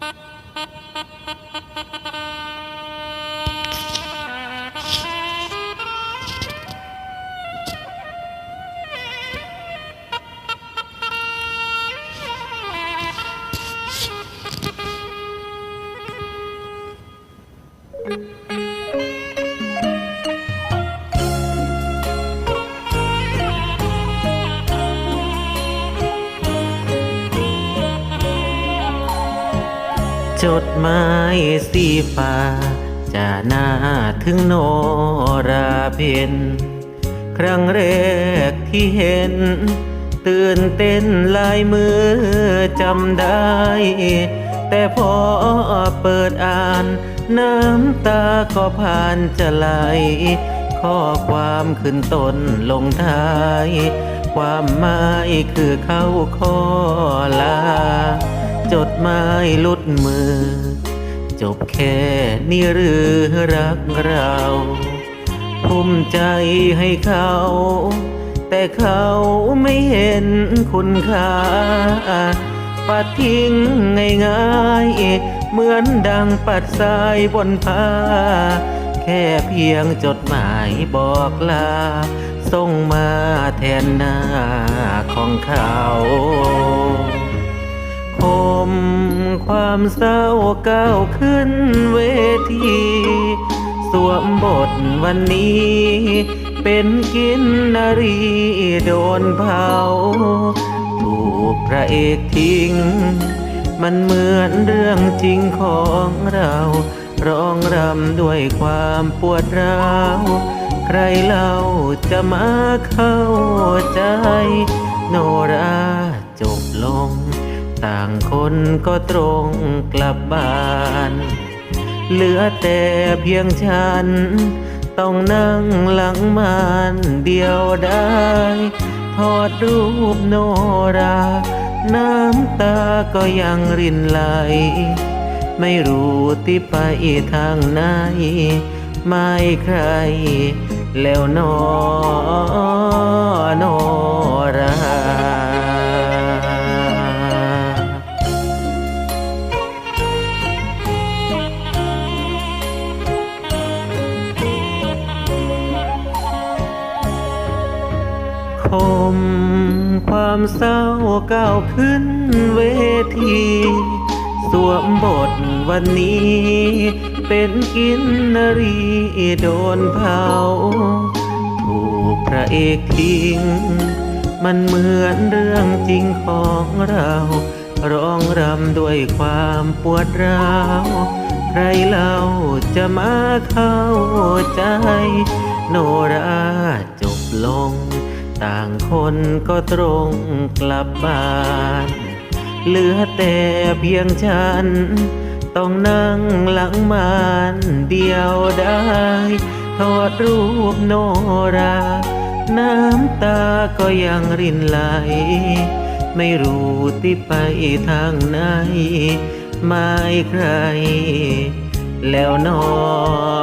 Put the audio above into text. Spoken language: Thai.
thank mm -hmm. you จดหมายสีฟ้าจะหน้าถึงโนราเพนครั้งแรกที่เห็น ตื่นเต้นลายมือจำได้ แต่พอเปิดอ่าน น้ำตาก็ผ่านจะไหล ข้อความขึ้นต้นลงท้าย ความหมายคือเข้าข้อลา จดหมายลุดมือ จบแค่นี้หรือรักเราภูมิใจให้เขา แต่เขาไม่เห็นคุณค่าปัดทิ้งง่ายๆ เหมือนดังปัดสายบนผ้า แค่เพียงจดหมายบอกลาส่งมาแทนหน้าของเขา ความเศร้าก้าวขึ้นเวที สวมบทวันนี้ เป็นกินนารีโดนเผา ถูกพระเอกทิ้ง มันเหมือนเรื่องจริงของเรา ร้องรำด้วยความปวดร้าวใครเล่าจะมาเข้าใจ โนรา ต่างคนก็ตรงกลับบ้าน เหลือแต่เพียงฉัน ต้องนั่งหลังมานเดียวได้ทอดรูปโนรา น้ำตาก็ยังรินไหล ไม่รู้ที่ไปทางไหน ไม่ใคร แล้วนอนอรา คม ความเศร้าก้าวขึ้นเวที สวมบทวันนี้ เป็นกินนรีโดนเผา ถูกพระเอกทิ้ง มันเหมือนเรื่องจริงของเรา ร้องรำด้วยความปวดร้าวใครเล่าจะมาเข้าใจ โนราจบลง ต่างคนก็ตรงกลับบ้าน เหลือแต่เพียงฉัน ต้องนั่งหลังมานเดียวได้ทอดรูปโนรา น้ำตาก็ยังรินไหล ไม่รู้ที่ไปทางไหนไม่ใคร แล้วนอน